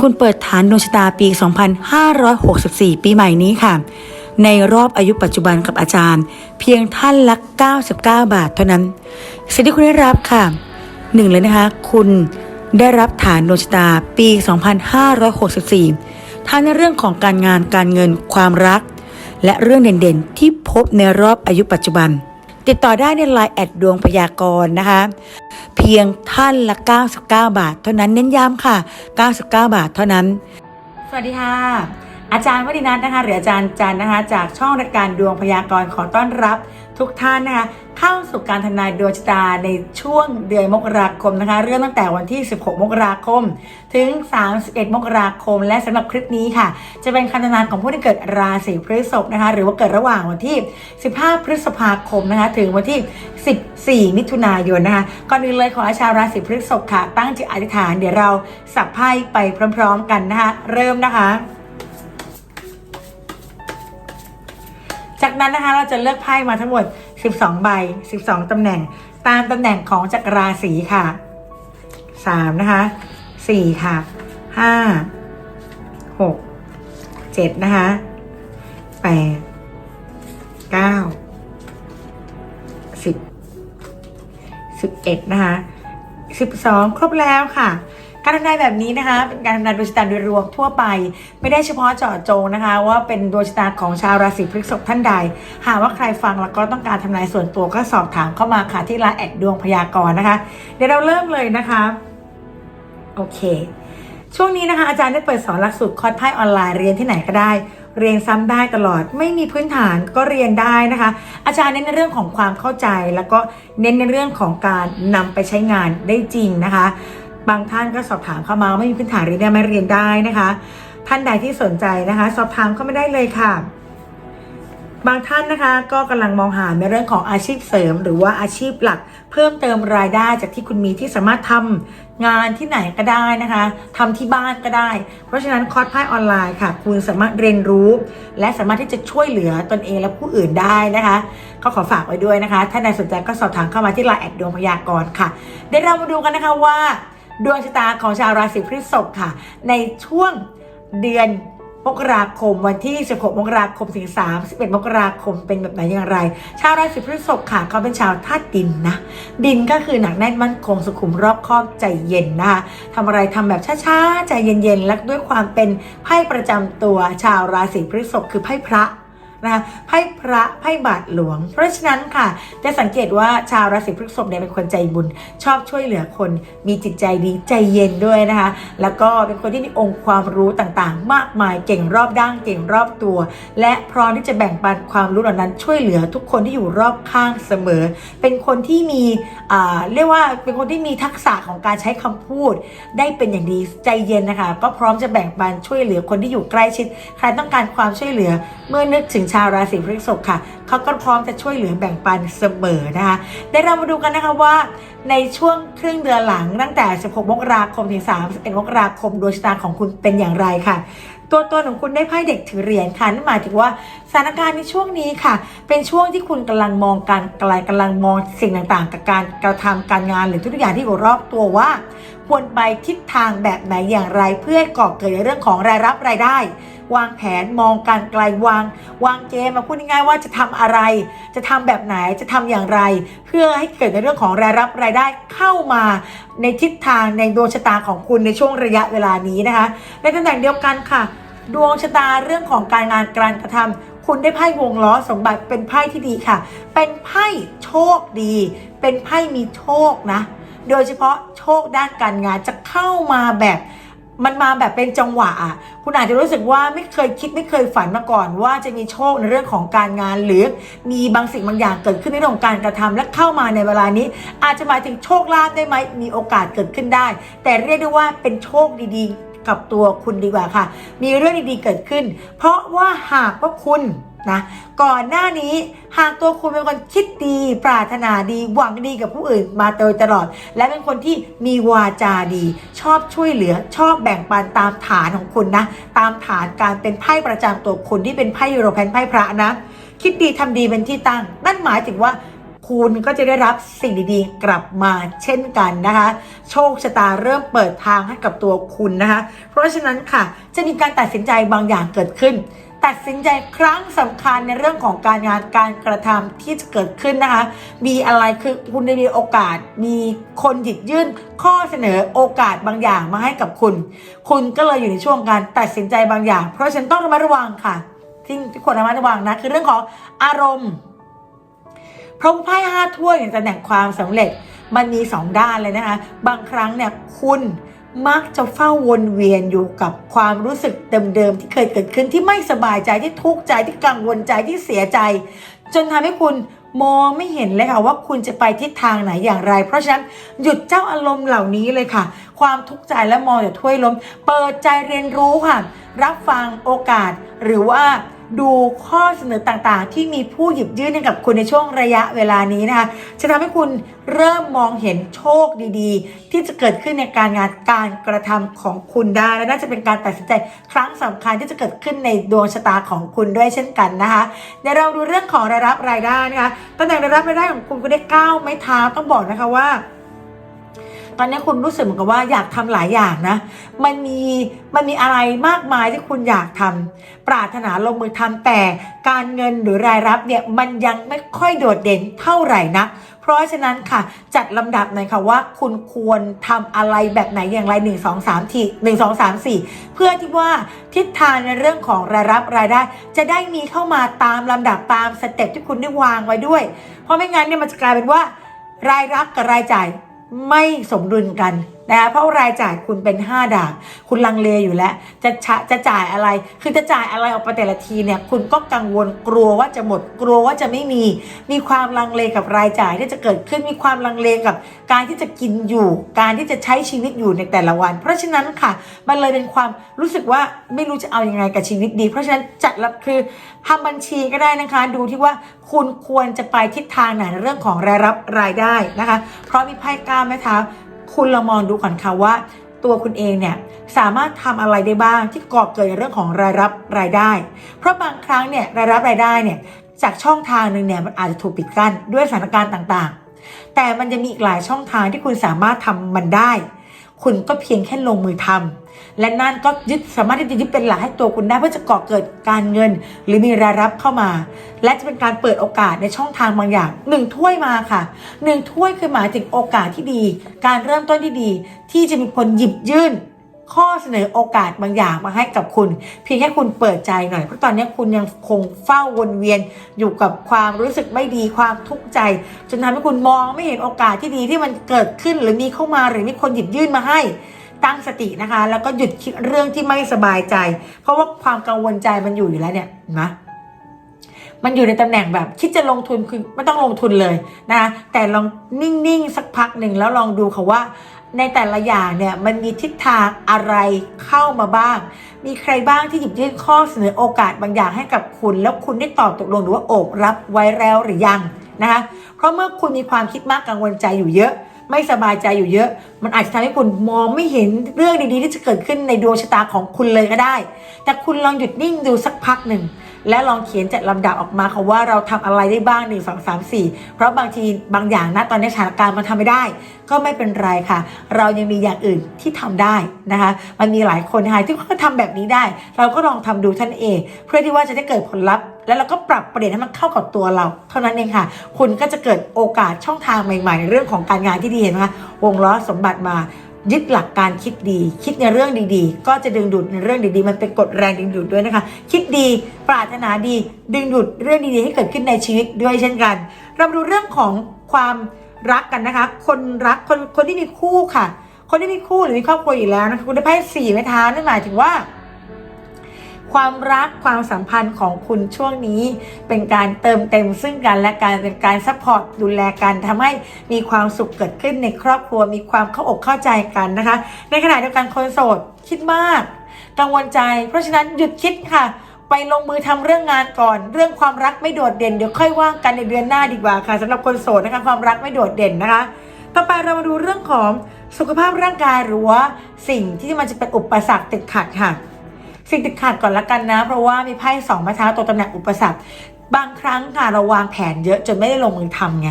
คุณเปิดฐานดวงชะตาปี 2564 ปีใหม่นี้ค่ะ ในรอบอายุปัจจุบันกับอาจารย์ เพียงท่านละ 99 บาทเท่านั้น สิ่งที่คุณได้รับค่ะหนึ่งเลยนะคะ คุณได้รับฐานดวงชะตาปี 2564ทั้งในเรื่องของการงานการเงินความรัก และเรื่องเด่นๆ ที่พบในรอบอายุปัจจุบัน ติดต่อได้ในไลน์แอดดวงพยากรณ์นะคะ เพียงท่านละ 99 บาท เท่านั้นเน้นย้ำค่ะ 99 บาทเท่านั้น สวัสดีค่ะ อาจารย์วดินัทนะคะ หรืออาจารย์จันนะคะ จากช่องรายการดวงพยากรณ์ขอต้อนรับ ทุกท่านนะคะเข้าสู่การทำนายดวงชะตาในช่วงเดือนมกราคมนะคะ เริ่มตั้งแต่วันที่ 16 มกราคม ถึง 31 มกราคม และสำหรับคลิปนี้ค่ะ จะเป็นคำทำนายของผู้ที่เกิดราศีพฤษภนะคะ หรือว่าเกิดระหว่างวันที่ 15 พฤษภาคมนะคะ ถึงวันที่ 14 มิถุนายนนะคะก่อนอื่นเลยขอให้ชาวราศีพฤษภค่ะ ตั้งจิตอธิษฐานเดี๋ยวเราสับไพ่ไปพร้อม ๆ กันนะคะ เริ่มนะคะ จากนั้นนะคะเราจะเลือกไพ่มาทั้งหมด 12 ใบ 12 ตำแหน่ง ตามตำแหน่งของจักรราศีค่ะ 3 นะคะ 4 ค่ะ 5 6 7 นะคะ 8 9 10 11 นะคะ 12 ครบแล้วค่ะ การทำนายแบบนี้นะคะเป็นการทำนายดวงชะตาโดยรวมทั่วไป ไม่ได้เฉพาะเจาะจงนะคะ ว่าเป็นดวงชะตาของชาวราศีพฤษภท่านใด หากว่าใครฟังแล้วก็ต้องการทำนายส่วนตัวก็สอบถามเข้ามาค่ะที่ไลน์แอดดวงพยากรณ์นะคะ เดี๋ยวเราเริ่มเลยนะคะโอเค ช่วงนี้นะคะ อาจารย์ได้เปิดสอนหลักสูตรคอร์สไพ่ออนไลน์เรียนที่ไหนก็ได้ เรียนซ้ำได้ตลอด ไม่มีพื้นฐานก็เรียนได้นะคะ อาจารย์เน้นในเรื่องของความเข้าใจ แล้วก็เน้นในเรื่องของการนำไปใช้งานได้จริงนะคะ บางท่านก็สอบถามเข้ามาไม่มีพื้นฐานเรียนได้ไหมเรียนได้นะคะ ท่านใดที่สนใจนะคะ สอบถามเข้ามาได้เลยค่ะ บางท่านนะคะก็กำลังมองหาในเรื่องของอาชีพเสริม หรือว่าอาชีพหลัก เพิ่มเติมรายได้จากที่คุณมีที่สามารถทำงานที่ไหนก็ได้นะคะทำที่บ้านก็ได้ เพราะฉะนั้นคอร์สไพ่ออนไลน์ค่ะ คุณสามารถเรียนรู้ และสามารถที่จะช่วยเหลือตนเองและผู้อื่นได้นะคะก็ขอฝากไว้ด้วยนะคะ ถ้าใครสนใจก็สอบถามเข้ามาที่ไลน์แอดดวงพยากรณ์ค่ะเดี๋ยวเรามาดูกันนะคะว่า ดวงชะตาของชาวราศีพฤษภค่ะ ในช่วงเดือนมกราคมวันที่ 16 มกราคมถึง 31 มกราคมเป็นแบบไหนอย่างไร ชาวราศีพฤษภค่ะเขาเป็นชาวธาตุดินนะ ดินก็คือหนักแน่นมั่นคงสุขุมรอบคอบใจเย็นนะคะทำอะไรทำแบบช้าๆ ใจเย็นๆ และด้วยความเป็นไพ่ประจำตัวชาวราศีพฤษภคือไพ่พระ นะไพ่พระไพ่บาทหลวง เพราะฉะนั้นค่ะ จะสังเกตว่าชาวราศีพฤษภเนี่ยเป็นคนใจบุญ ชอบช่วยเหลือคน มีจิตใจดีใจเย็นด้วยนะคะ แล้วก็เป็นคนที่มีองค์ความรู้ต่างๆ มากมายเก่งรอบด้านเก่งรอบตัว และพร้อมที่จะแบ่งปันความรู้เหล่านั้นช่วยเหลือทุกคนที่อยู่รอบข้างเสมอ เป็นคนที่มีเรียกว่าเป็นคนที่มีทักษะของการใช้คำพูด ได้เป็นอย่างดีใจเย็นนะคะ ก็พร้อมจะแบ่งปันช่วยเหลือคนที่อยู่ใกล้ชิด ใครต้องการความช่วยเหลือเมื่อนึกถึงชาวราศีพฤษภค่ะเขาก็พร้อมจะช่วยเหลือแบ่งปันเสมอนะคะเดี๋ยวเรามาดูกันนะคะว่า ในช่วงครึ่งเดือนหลังตั้งแต่ 16 มกราคมถึง 31 มกราคมดวงชะตาของคุณเป็นอย่างไรค่ะตัวตนของคุณได้ไพ่เด็กถือเหรียญค่ะนั่นหมายถึงว่าสถานการณ์ในช่วงนี้ค่ะ เป็นช่วงที่คุณกำลังมองการไกลกำลังมองสิ่งต่างๆ กับการกระทำการงานหรือทุกอย่างที่อยู่รอบตัวว่า ควรไปทิศทางแบบไหนอย่างไรเพื่อให้ก่อเกิดในเรื่องของรายรับรายได้ วางแผนมองการไกลวาง วางเกมมาพูดง่ายๆว่าจะทำอะไร จะทำแบบไหนจะทำอย่างไร เพื่อให้เกิดในเรื่องของรายรับรายได้เข้ามาในทิศทางในดวงชะตาของคุณในช่วงระยะเวลานี้นะคะ ในตำแหน่งเดียวกันค่ะ ดวงชะตาเรื่องของการงานการกระทำคุณได้ไพ่วงล้อสมบัติเป็นไพ่ที่ดีค่ะ เป็นไพ่โชคดี เป็นไพ่มีโชคนะ โดยเฉพาะโชคด้านการงานจะเข้ามาแบบมันมาแบบเป็นจังหวะอะคุณอาจจะรู้สึกว่าไม่เคยคิดไม่เคยฝันมาก่อน ว่าจะมีโชคในเรื่องของการงานหรือมีบางสิ่งบางอย่างเกิดขึ้นในเรื่องของการกระทำและเข้ามาในเวลานี้ อาจจะหมายถึงโชคลาภได้ไหมมีโอกาสเกิดขึ้นได้ แต่เรียกได้ว่าเป็นโชคดีๆ กับตัวคุณดีกว่าค่ะ มีเรื่องดีๆเกิดขึ้น เพราะว่าหากว่าคุณ นะก่อนหน้านี้หากตัวคุณเป็นคนคิดดี ปรารถนาดีหวังดีกับผู้อื่นมาโดยตลอด และเป็นคนที่มีวาจาดี ชอบช่วยเหลือ ชอบแบ่งปันตามฐานของคุณนะ ตามฐานการเป็นไพ่ประจำตัวคุณที่เป็นไพ่ยูโรแพนไพ่พระนะ คิดดีทำดีเป็นที่ตั้ง นั่นหมายถึงว่าคุณก็จะได้รับสิ่งดีๆ กลับมาเช่นกันนะคะ โชคชะตาเริ่มเปิดทางให้กับตัวคุณนะคะ เพราะฉะนั้นค่ะจะมีการตัดสินใจบางอย่างเกิดขึ้น ตัดสินใจครั้งสำคัญในเรื่องของการงานการกระทำที่จะเกิดขึ้นนะคะ มีอะไรคือคุณได้มีโอกาส มีคนหยิบยื่นข้อเสนอโอกาสบางอย่างมาให้กับคุณ คุณก็เลยอยู่ในช่วงการตัดสินใจบางอย่าง เพราะฉันต้องระมัดระวังค่ะที่ที่ควรระมัดระวังนะคือเรื่องของอารมณ์เพราะไพ่ห้าถ้วยอย่างตำแหน่งความสำเร็จมันมีสองด้านเลยนะคะ บางครั้งเนี่ยคุณ มักจะเฝ้าวนเวียนอยู่กับความรู้สึกเดิมๆที่เคยเกิดขึ้นที่ไม่สบายใจที่ทุกข์ใจที่กังวลใจที่เสียใจ จนทำให้คุณมองไม่เห็นเลยค่ะว่าคุณจะไปทิศทางไหนอย่างไร เพราะฉะนั้นหยุดเจ้าอารมณ์เหล่านี้เลยค่ะ ความทุกข์ใจและมองแต่ถ้วยล้ม เปิดใจเรียนรู้ค่ะ รับฟังโอกาสหรือว่า ดูข้อเสนอต่างๆ ที่มีผู้หยิบยื่นให้กับคุณในช่วงระยะเวลานี้นะคะ จะทำให้คุณเริ่มมองเห็นโชคดีๆ ที่จะเกิดขึ้นในการงานการกระทำของคุณได้ และน่าจะเป็นการตัดสินใจครั้งสำคัญที่จะเกิดขึ้นในดวงชะตาของคุณด้วยเช่นกันนะคะเดี๋ยวเราดูเรื่องของรายรับรายได้นะคะตำแหน่งรายรับรายได้ของคุณก็ได้ก้าวไม้เท้าต้องบอกนะคะว่า อนนี้คุณรู้สึกเหมือนกับว่าอยากทำหลายอย่างนะ มันมีมันมีอะไรมากมายที่คุณอยากทำปรารถนาลงมือทำแต่การเงินหรือรายรับเนี่ยมันยังไม่ค่อยโดดเด่นเท่าไหร่นะเพราะฉะนั้นค่ะจัดลำดับหน่อยค่ะว่าคุณควรทำอะไรแบบไหนอย่างไร 1 2 3ที1 2 3 4 เพื่อที่ว่าทิศทางในเรื่องของรายรับรายได้ จะได้มีเข้ามาตามลำดับตามสเต็ปที่คุณได้วางไว้ด้วย เพราะไม่งั้นเนี่ยมันจะกลายเป็นว่ารายรับกับรายจ่าย ไม่สมดุลกัน นะคะเพราะรายจ่ายคุณเป็น 5 ดาบคุณลังเลอยู่แล้ว จะชะจะจ่ายอะไร คือจะจ่ายอะไรออกไปแต่ละทีเนี่ย คุณก็กังวลกลัวว่าจะหมดกลัวว่าจะไม่มี มีความลังเลกับรายจ่ายที่จะเกิดขึ้นมีความลังเลกับ การที่จะกินอยู่ การที่จะใช้ชีวิตอยู่ในแต่ละวัน เพราะฉะนั้นค่ะมันเลยเป็นความรู้สึกว่าไม่รู้จะเอาอยัางไงกับชีวิตดี เพราะฉะนั้นจัดรับคือทำบัญชีก็ได้นะคะ ดูที่ว่าคุณควรจะไปทิศทางไหนในเรื่องของรายรับรายได้นะคะ เพราะมีไพ่ก้าวแม่เท้า คุณลองมองดูก่อนค่ะว่าตัวคุณเองเนี่ยสามารถทำอะไรได้บ้างที่ก่อเกิดเรื่องของรายรับรายได้ เพราะบางครั้งเนี่ยรายรับรายได้เนี่ยจากช่องทางหนึ่งเนี่ยมันอาจจะถูกปิดกั้นด้วยสถานการณ์ต่างๆ แต่มันจะมีอีกหลายช่องทางที่คุณสามารถทำมันได้ คุณก็เพียงแค่ลงมือทำและนั่นก็ยึดสามารถที่จะยึดเป็นหลักให้ตัวคุณได้เพื่อจะก่อเกิดการเงิน หรือมีรายรับเข้ามา และจะเป็นการเปิดโอกาสในช่องทางบางอย่างหนึ่งถ้วยมาค่ะหนึ่งถ้วยคือหมายถึงโอกาสที่ดี การเริ่มต้นที่ดี ที่จะมีคนหยิบยื่น ข้อเสนอโอกาสบางอย่างมาให้กับคุณ เพียงแค่คุณเปิดใจหน่อยเพราะตอนนี้คุณยังคงเฝ้าวนเวียนอยู่กับความรู้สึกไม่ดีความทุกข์ใจ จนทำให้คุณมองไม่เห็นโอกาสที่ดีที่มันเกิดขึ้นหรือมีเข้ามาหรือมีคนหยิบยื่นมาให้ตั้งสตินะคะ แล้วก็หยุดคิดเรื่องที่ไม่สบายใจ เพราะว่าความกังวลใจมันอยู่อยู่แล้วเนี่ยเห็นะมันอยู่ในตำแหน่งแบบคิดจะลงทุนคือไม่ต้องลงทุนเลยนะคะแต่ลองนิ่งๆ สักพักหนึ่งแล้วลองดูค่ะว่า ในแต่ละอย่างเนี่ยมันมีทิศทางอะไรเข้ามาบ้าง มีใครบ้างที่หยิบยื่นข้อเสนอโอกาสบางอย่างให้กับคุณ แล้วคุณได้ตอบตกลงหรือว่าโอบรับไว้แล้วหรือยังนะคะเพราะเมื่อคุณมีความคิดมากกังวลใจอยู่เยอะ ไม่สบายใจอยู่เยอะ มันอาจจะทำให้คุณมองไม่เห็นเรื่องดีๆ ที่จะเกิดขึ้นในดวงชะตาของคุณเลยก็ได้ แต่คุณลองหยุดนิ่งดูสักพักหนึ่ง และลองเขียนจัดลำดับออกมาค่ะว่าเราทำอะไรได้บ้างหนึ่งสองสามสี่เพราะบางทีบางอย่างนะตอนนี้สถานการณ์มันทำไม่ได้ ก็ไม่เป็นไรค่ะ เรายังมีอย่างอื่นที่ทำได้นะคะ มันมีหลายคนนะคะที่เขาทำแบบนี้ได้ เราก็ลองทำดูท่านเอง เพื่อที่ว่าจะได้เกิดผลลัพธ์แล้วเราก็ปรับประเด็นให้มันเข้ากับตัวเรา เท่านั้นเองค่ะ คุณก็จะเกิดโอกาสช่องทางใหม่ๆในเรื่องของการงานที่ดีเห็นไหมคะวงล้อสมบัติมา ยึดหลักการคิดดี คิดในเรื่องดีๆ ก็จะดึงดูดในเรื่องดีๆ มันเป็นกฎแรงดึงดูดด้วยนะคะ คิดดีปรารถนาดี ดึงดูดเรื่องดีๆ ให้เกิดขึ้นในชีวิตด้วยเช่นกัน เรามาดูเรื่องของความรักกันนะคะ คนรักคนคนที่มีคู่ค่ะ คนที่มีคู่หรือมีครอบครัวอยู่แล้วนะคะคุณได้ไพ่สี่ไม้เท้านั่นหมายถึงว่า ความรักความสัมพันธ์ของคุณช่วงนี้ เป็นการเติมเต็มซึ่งกันและการเป็นการซัพพอร์ตดูแลกันทำให้มีความสุขเกิดขึ้นในครอบครัว มีความเข้าอกเข้าใจกันนะคะ ในขณะเดียวกันคนโสดคิดมาก กังวลใจ เพราะฉะนั้นหยุดคิดค่ะไปลงมือทำเรื่องงานก่อน เรื่องความรักไม่โดดเด่นเดี๋ยวค่อยว่างกันในเดือนหน้าดีกว่าค่ะสำหรับคนโสดนะคะความรักไม่โดดเด่นนะคะ ต่อไปเรามาดูเรื่องของสุขภาพร่างกายหรือว่าสิ่งที่มันจะเป็นอุปสรรคติดขัดค่ะ สิ่งติดขัดก่อนละกันนะ เพราะว่ามีไพ่สองไม้เท้าตัวตำแหน่งอุปสรรค บางครั้งค่ะเราวางแผนเยอะจนไม่ได้ลงมือทำไง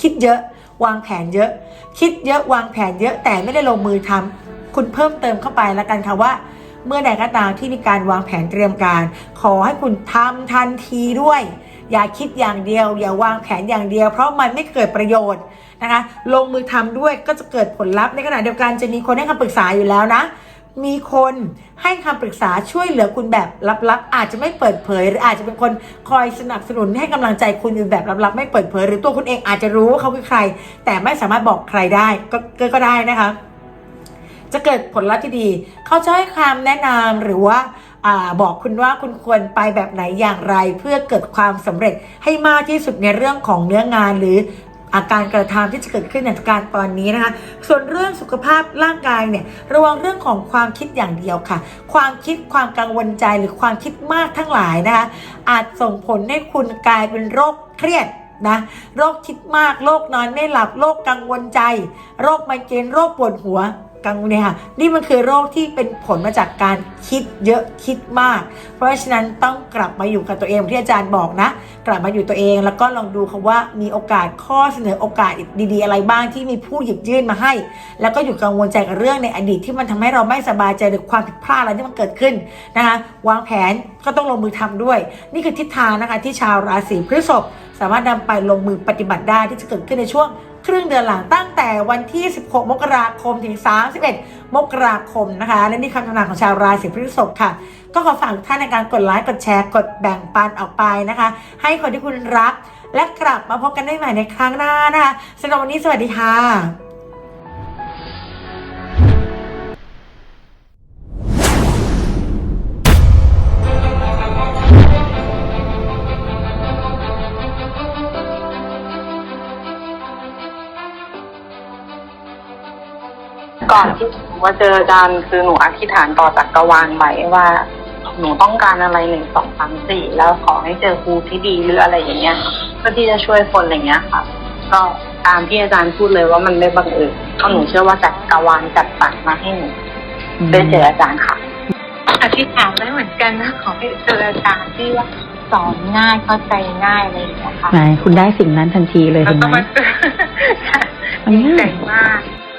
คิดเยอะ วางแผนเยอะ คิดเยอะวางแผนเยอะแต่ไม่ได้ลงมือทำคุณเพิ่มเติมเข้าไปล้วกันค่ะว่า เมื่อใดก็ตามที่มีการวางแผนเตรียมการ ขอให้คุณทำทันทีด้วย อย่าคิดอย่างเดียว อย่าวางแผนอย่างเดียว เพราะมันไม่เกิดประโยชน์นะคะ ลงมือทำด้วยก็จะเกิดผลลัพธ์ในขณะเดียวกันจะมีคนให้คำปรึกษาอยู่แล้วนะ มีคนให้คำปรึกษาช่วยเหลือคุณแบบลับๆ อาจจะไม่เปิดเผย หรืออาจจะเป็นคนคอยสนับสนุนให้กำลังใจคุณอยู่แบบลับๆ ไม่เปิดเผย หรือตัวคุณเองอาจจะรู้ว่าเขาคือใคร แต่ไม่สามารถบอกใครได้ก็ก็ก็ได้นะคะ จะเกิดผลลัพธ์ที่ดี เขาจะให้คำแนะนำหรือว่าอาบอกคุณว่าคุณควรไปแบบไหนอย่างไร เพื่อเกิดความสำเร็จให้มากที่สุดในเรื่องของเนื้องานหรือ อาการกระทำที่จะเกิดขึ้นในการตอนนี้นะคะ ส่วนเรื่องสุขภาพร่างกายเนี่ยระวังเรื่องของความคิดอย่างเดียวค่ะ ความคิดความกังวลใจหรือความคิดมากทั้งหลายนะคะ อาจส่งผลให้คุณกลายเป็นโรคเครียดนะโรคคิดมาก โรคนอนไม่หลับ โรคกังวลใจ โรคไมเกรนโรคปวดหัว กังวลเนี่ยค่ะนี่มันคือโรคที่เป็นผลมาจากการคิดเยอะคิดมาก เพราะฉะนั้นต้องกลับมาอยู่กับตัวเองที่อาจารย์บอกนะ กลับมาอยู่ตัวเองแล้วก็ลองดูค่ะว่ามีโอกาสข้อเสนอโอกาสดี ๆ อะไรบ้างที่มีผู้หยิบยื่นมาให้ แล้วก็อยู่กังวลใจกับเรื่องในอดีตที่มันทำให้เราไม่สบายใจหรือความผิดพลาดอะไรที่มันเกิดขึ้นนะคะวางแผนก็ต้องลงมือทำด้วย นี่คือทิศทางนะคะที่ชาวราศีพฤษภสามารถนำไปลงมือปฏิบัติได้ที่จะเกิดขึ้นในช่วง ครึ่งเดือนหลังตั้งแต่วันที่ 16 มกราคมถึง 31 มกราคมนะคะ และนี่คำทำนายของชาวราศีพฤษภค่ะ ก็ขอฝากทุกท่านในการกดไลค์กดแชร์กดแบ่งปันออกไปนะคะ ให้คนที่คุณรัก และกลับมาพบกันได้ใหม่ในครั้งหน้านะคะสำหรับวันนี้สวัสดีค่ะ ก่อนที่หนูมาเจออาจารย์คือหนูอธิษฐานต่อจักรวาลไว้ว่า หนูต้องการอะไรหนึ่งสองสามสี่แล้วขอให้เจอครูที่ดีหรืออะไรอย่างเงี้ยเพื่อที่จะช่วยคนอะไรเงี้ยค่ะ ก็ตามที่อาจารย์พูดเลยว่ามันไม่บังเอิญเพราะหนูเชื่อว่าจักรวาลจัดสรรมาให้หนูได้เจออาจารย์ค่ะอธิษฐานไว้เหมือนกันนะขอให้เจออาจารย์ที่ว่าสอนง่ายเข้าใจง่ายอะไรอย่างเงี้ยค่ะไหนคุณได้สิ่งนั้นทันทีเลยแล้วเห็นก็ไหมมาเจอมันดีง่าใจยมาก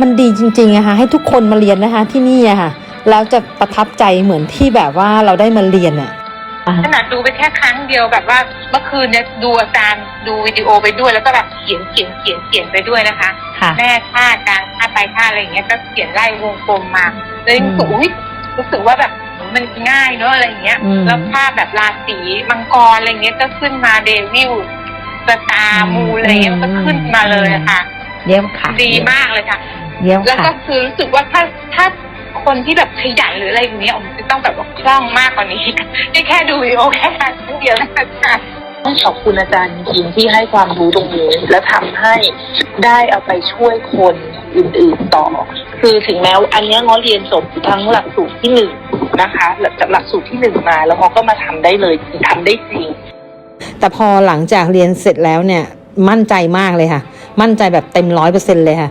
มันดีจริงๆอะค่ะให้ทุกคนมาเรียนนะคะที่นี่อะค่ะแล้วจะประทับใจเหมือนที่แบบว่าเราได้มาเรียนอะขนาดดูไปแค่ครั้งเดียวแบบว่าเมื่อคืนเนี่ยดูอาจารย์ดูวิดีโอไปด้วย แล้วก็แบบเขียนเขียนเขียนเขียนไปด้วยนะคะค่ะแม่ค่ากลางค่าไปค่าอะไรอย่างเงี้ยก็เขียนไล่วงกลมมาเลยรู้สึกอุ้ยรู้สึกว่าแบบมันง่ายเนอะอะไรอย่างเงี้ยอืมแล้วภาพแบบราศีมังกรอะไรเงี้ยก็ขึ้นมาเดวิลสตาร์มูอะไรเงี้ยมันก็ขึ้นมาเลยอะค่ะเยี่ยมค่ะ ดีมากเลยค่ะ เยี่ยมแล้วค่ะก็คือรู้สึกว่าถ้าถ้าคนที่แบบขยันหรืออะไรอย่างเงี้ยผมจะต้องแบบว่าคล่องมากกว่านี้นี่แค่ดูวิดีโอแค่ครั้งเดียวนะคะอาจารย์ ต้องขอบคุณอาจารย์จริงๆที่ให้ความรู้ตรงนี้ และทำให้ได้เอาไปช่วยคนอื่นๆต่อ คือถึงแม้ว่าอันเนี้ยง้อเรียนจบทั้งหลักสูตรที่หนึ่งนะคะหลังจากหลักสูตรที่หนึ่งมา แล้วเขาก็มาทำได้เลยทำได้จริง แต่พอหลังจากเรียนเสร็จแล้วเนี่ย มั่นใจมากเลยค่ะ มั่นใจแบบเต็มร้อยเปอร์เซ็นเลยค่ะ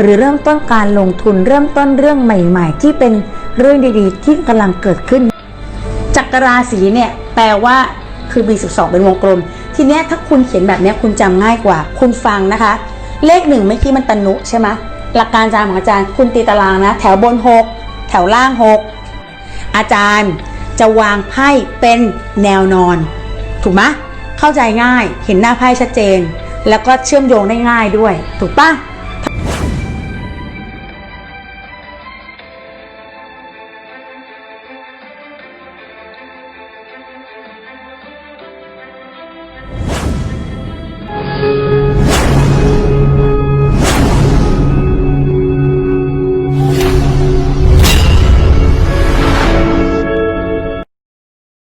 หรือเริ่มต้นการลงทุนเริ่มต้นเรื่องใหม่ ๆ ที่เป็นเรื่องดีๆ ที่กำลังเกิดขึ้น จักรราศีเนี่ยแปลว่าคือ B12 เป็นวงกลม ทีเนี้ยถ้าคุณเขียนแบบเนี้ยคุณจำง่ายกว่า คุณฟังนะคะ เลขหนึ่งเมื่อกี้มันตนุใช่ไหมหลักการจารย์ของอาจารย์คุณตีตารางนะ แถวบน 6 แถวล่าง 6 อาจารย์จะวางไพ่เป็นแนวนอน ถูกไหมเข้าใจง่าย เห็นหน้าไพ่ชัดเจน แล้วก็เชื่อมโยงได้ง่ายด้วย ถูกปะ